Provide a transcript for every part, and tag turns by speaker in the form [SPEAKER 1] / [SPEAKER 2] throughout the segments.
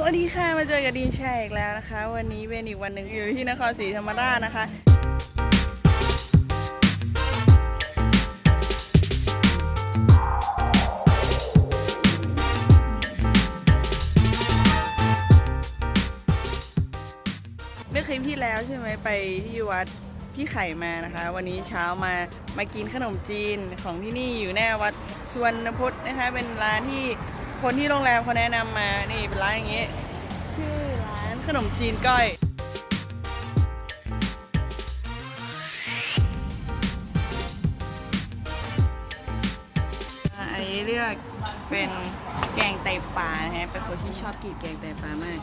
[SPEAKER 1] สวัสดีค่ะ มาเจอกับดีนแชร์อีกแล้วนะคะ วันนี้เป็นอีกวันหนึ่งอยู่ที่นครศรีธรรมราชนะคะ เมื่อคลิปที่แล้วใช่ไหมไปที่วัดพี่ไข่มานะคะ วันนี้เช้ามามากินขนมจีนของที่นี่อยู่หน้าวัดสวนพุทธนะคะ เป็นร้านที่ คนที่โรงแรมเขาแนะนำมา นี่เป็นร้านอย่างงี้ ชื่อร้านขนมจีนก้อย อันนี้เลือกเป็นแกงไตปลานะฮะ เป็นคนที่ชอบกินแกงไตปลามาก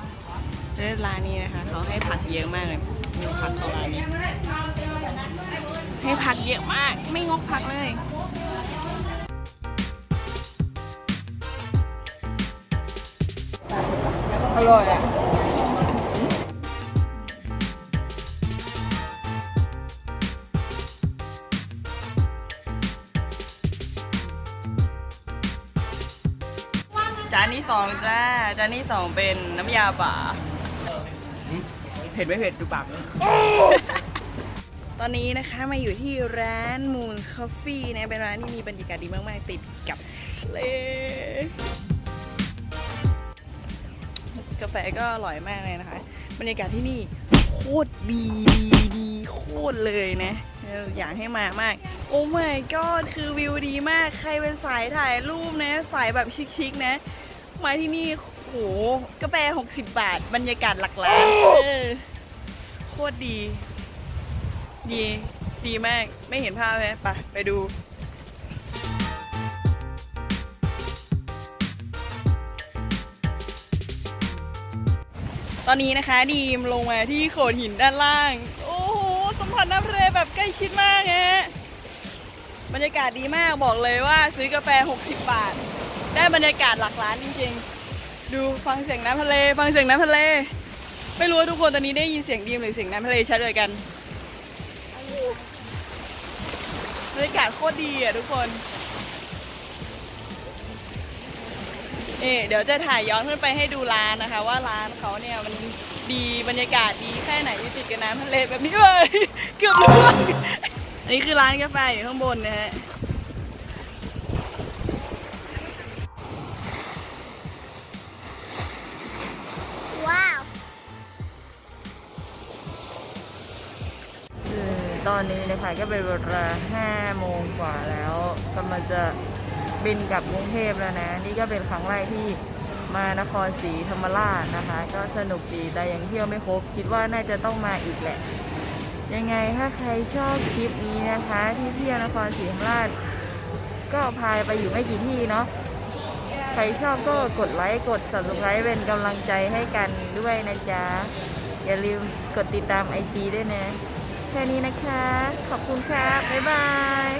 [SPEAKER 1] แล้วร้านนี้นะคะเขาให้ผักเยอะมากเลยมีผักของร้านนี้ให้ผักเยอะมาก ไม่งกผักเลย อร่อยอะจานที่สองจ้า จานที่สองเป็นน้ำยาป่าเผ็ดไม่เผ็ดดูปากตอนนี้นะคะมาอยู่ที่ร้าน Moon Coffee นะเป็นร้านที่มีบรรยากาศดีมาก ๆ ติดกับทะเลกาแฟก็อร่อยมากเลยนะคะ บรรยากาศที่นี่โคตรดีดีดีโคตรเลยนะ อยากให้มามาก โอ้ my god คือวิวดีมาก ใครเป็นสายถ่ายรูปนะ สายแบบชิคๆนะ มาที่นี่โหกาแฟ60 บาท บรรยากาศหลักล้านโคตรดี ดี ดีมาก ไม่เห็นภาพไหมไปไปดู ตอนนี้นะคะดีมลงมาที่โขดหินด้านล่าง โอ้โหสัมผัสน้ำทะเลแบบใกล้ชิดมากฮะบรรยากาศดีมากบอกเลยว่าซื้อกาแฟ 60 บาท ได้บรรยากาศหลักล้านจริงๆ ดูฟังเสียงน้ำทะเลฟังเสียงน้ำทะเล ไม่รู้ว่าทุกคนตอนนี้ได้ยินเสียงดีมหรือเสียงน้ำทะเลชัดเลยกันบรรยากาศโคตรดีอะทุกคน นี่เดี๋ยวจะถ่ายย้อนขึ้นไปให้ดูร้านนะคะ ว่าร้านเขาเนี่ยมันดีบรรยากาศดีแค่ไหนอยู่ติดกับน้ำทะเลแบบนี้เลย เกือบล่วงอันนี้คือร้านกาแฟอยู่ข้างบนนะฮะ
[SPEAKER 2] ว้าว
[SPEAKER 3] ตอนนี้นะคะก็เป็นเวลา5โมงกว่าแล้วกำลังจะ บินกลับกรุงเทพแล้วนะ นี่ก็เป็นครั้งแรกที่มานครศรีธรรมราชนะคะ ก็สนุกดีแต่ยังเที่ยวไม่ครบ คิดว่าน่าจะต้องมาอีกแหละ ยังไงถ้าใครชอบคลิปนี้นะคะ ที่เที่ยวนครศรีธรรมราช ก็พายไปอยู่ไม่กี่ที่เนาะใครชอบก็กดไลค์กด subscribe เป็นกำลังใจให้กันด้วยนะจ๊ะ อย่าลืมกดติดตาม IG ด้วยนะ แค่นี้นะคะ ขอบคุณครับ บ๊ายบาย